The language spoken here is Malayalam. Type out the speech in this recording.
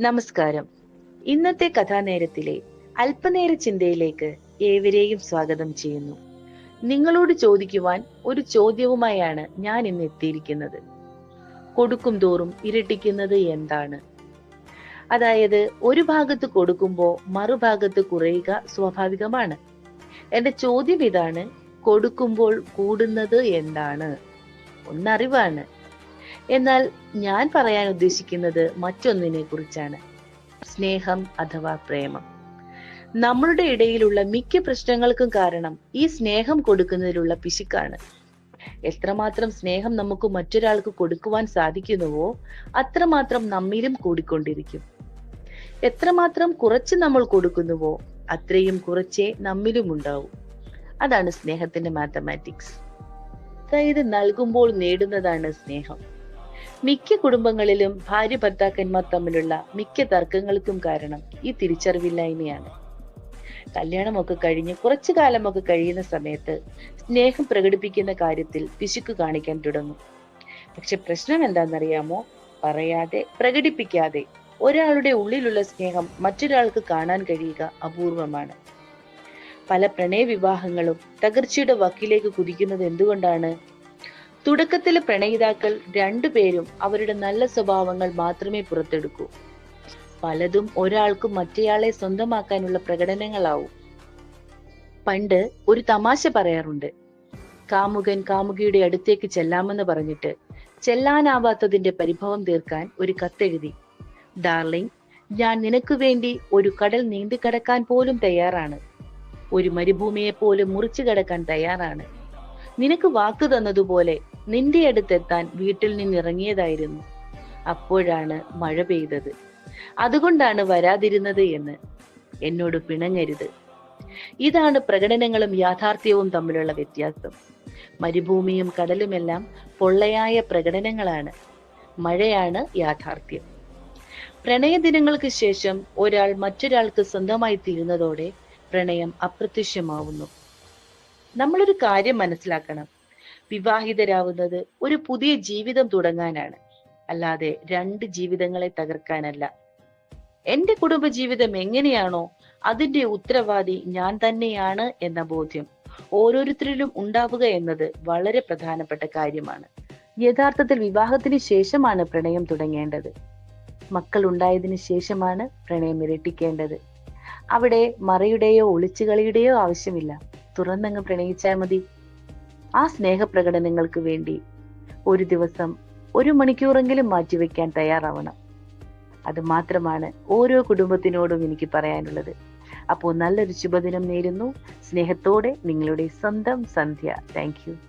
നമസ്കാരം. ഇന്നത്തെ കഥാനേരത്തിലെ അല്പനേര ചിന്തയിലേക്ക് ഏവരെയും സ്വാഗതം ചെയ്യുന്നു. നിങ്ങളോട് ചോദിക്കുവാൻ ഒരു ചോദ്യവുമായാണ് ഞാൻ ഇന്ന് എത്തിയിരിക്കുന്നത്. കൊടുക്കും തോറും ഇരട്ടിക്കുന്നത് എന്താണ്? അതായത് ഒരു ഭാഗത്ത് കൊടുക്കുമ്പോൾ മറുഭാഗത്ത് കുറയുക സ്വാഭാവികമാണ്. എന്റെ ചോദ്യം ഇതാണ് കൊടുക്കുമ്പോൾ കൂടുന്നത് എന്താണ്? ഒന്നറിവാണ്. എന്നാൽ ഞാൻ പറയാൻ ഉദ്ദേശിക്കുന്നത് മറ്റൊന്നിനെ കുറിച്ചാണ്. സ്നേഹം അഥവാ പ്രേമം. നമ്മളുടെ ഇടയിലുള്ള മിക്ക പ്രശ്നങ്ങൾക്കും കാരണം ഈ സ്നേഹം കൊടുക്കുന്നതിലുള്ള പിശുക്കാണ്. എത്രമാത്രം സ്നേഹം നമുക്ക് മറ്റൊരാൾക്ക് കൊടുക്കുവാൻ സാധിക്കുന്നുവോ അത്രമാത്രം നമ്മിലും കൂടിക്കൊണ്ടിരിക്കും. എത്രമാത്രം കുറച്ച് നമ്മൾ കൊടുക്കുന്നുവോ അത്രയും കുറച്ചേ നമ്മിലും ഉണ്ടാവും. അതാണ് സ്നേഹത്തിന്റെ മാത്തമാറ്റിക്സ്. അതായത് നൽകുമ്പോൾ നേടുന്നതാണ് സ്നേഹം. മിക്ക കുടുംബങ്ങളിലും ഭാര്യ ഭർത്താക്കന്മാർ തമ്മിലുള്ള മിക്ക തർക്കങ്ങൾക്കും കാരണം ഈ തിരിച്ചറിവില്ലായ്മയാണ്. കല്യാണമൊക്കെ കഴിഞ്ഞ് കുറച്ചു കാലമൊക്കെ കഴിയുന്ന സമയത്ത് സ്നേഹം പ്രകടിപ്പിക്കുന്ന കാര്യത്തിൽ പിശുക്ക് കാണിക്കാൻ തുടങ്ങും. പക്ഷെ പ്രശ്നം എന്താണെന്നറിയാമോ? പറയാതെ പ്രകടിപ്പിക്കാതെ ഒരാളുടെ ഉള്ളിലുള്ള സ്നേഹം മറ്റൊരാൾക്ക് കാണാൻ കഴിയുക അപൂർവമാണ്. പല പ്രണയ വിവാഹങ്ങളും തകർച്ചയുടെ വക്കിലേക്ക് കുതിക്കുന്നത് എന്തുകൊണ്ടാണ്? തുടക്കത്തിലെ പ്രണയിതാക്കൾ രണ്ടുപേരും അവരുടെ നല്ല സ്വഭാവങ്ങൾ മാത്രമേ പുറത്തെടുക്കൂ. പലതും ഒരാൾക്ക് മറ്റേയാളെ സ്വന്തമാക്കാനുള്ള പ്രകടനങ്ങളാവും. പണ്ട് ഒരു തമാശ പറയാറുണ്ട്. കാമുകൻ കാമുകിയുടെ അടുത്തേക്ക് ചെല്ലാമെന്ന് പറഞ്ഞിട്ട് ചെല്ലാനാവാത്തതിന്റെ പരിഭവം തീർക്കാൻ ഒരു കത്തെഴുതി. ഡാർലിംഗ് ഞാൻ നിനക്ക് വേണ്ടി ഒരു കടൽ നീന്തി കടക്കാൻ പോലും തയ്യാറാണ്. ഒരു മരുഭൂമിയെ പോലും മുറിച്ചു കടക്കാൻ തയ്യാറാണ്. നിനക്ക് വാക്ക് തന്നതുപോലെ നിന്റെ അടുത്തെത്താൻ വീട്ടിൽ നിന്നിറങ്ങിയതായിരുന്നു. അപ്പോഴാണ് മഴ പെയ്തത്. അതുകൊണ്ടാണ് വരാതിരുന്നത് എന്ന് എന്നോട് പിണങ്ങരുത്. ഇതാണ് പ്രകടനങ്ങളും യാഥാർത്ഥ്യവും തമ്മിലുള്ള വ്യത്യാസം. മരുഭൂമിയും കടലുമെല്ലാം പൊള്ളയായ പ്രകടനങ്ങളാണ്. മഴയാണ് യാഥാർത്ഥ്യം. പ്രണയ ദിനങ്ങൾക്ക് ശേഷം ഒരാൾ മറ്റൊരാൾക്ക് സ്വന്തമായി തീരുന്നതോടെ പ്രണയം അപ്രത്യക്ഷമാവുന്നു. നമ്മളൊരു കാര്യം മനസ്സിലാക്കണം. വിവാഹിതരാവുന്നത് ഒരു പുതിയ ജീവിതം തുടങ്ങാനാണ്. അല്ലാതെ രണ്ട് ജീവിതങ്ങളെ തകർക്കാനല്ല. എന്റെ കുടുംബജീവിതം എങ്ങനെയാണോ അതിന്റെ ഉത്തരവാദി ഞാൻ തന്നെയാണ് എന്ന ബോധ്യം ഓരോരുത്തരിലും ഉണ്ടാവുക എന്നത് വളരെ പ്രധാനപ്പെട്ട കാര്യമാണ്. യഥാർത്ഥത്തിൽ വിവാഹത്തിന് ശേഷമാണ് പ്രണയം തുടങ്ങേണ്ടത്. മക്കൾ ഉണ്ടായതിനു ശേഷമാണ് പ്രണയം ഇരട്ടിക്കേണ്ടത്. അവിടെ മറയുടെയോ ഒളിച്ചുകളിയുടെയോ ആവശ്യമില്ല. തുറന്നങ്ങ് പ്രണയിച്ചാൽ മതി. ആ സ്നേഹപ്രകടനങ്ങൾക്ക് വേണ്ടി ഒരു ദിവസം ഒരു മണിക്കൂറെങ്കിലും മാറ്റിവെക്കാൻ തയ്യാറാവണം. അത് മാത്രമാണ് ഓരോ കുടുംബത്തിനോടും എനിക്ക് പറയാനുള്ളത്. അപ്പോൾ നല്ലൊരു ശുഭദിനം നേരുന്നു. സ്നേഹത്തോടെ നിങ്ങളുടെ സ്വന്തം സന്ധ്യ. താങ്ക്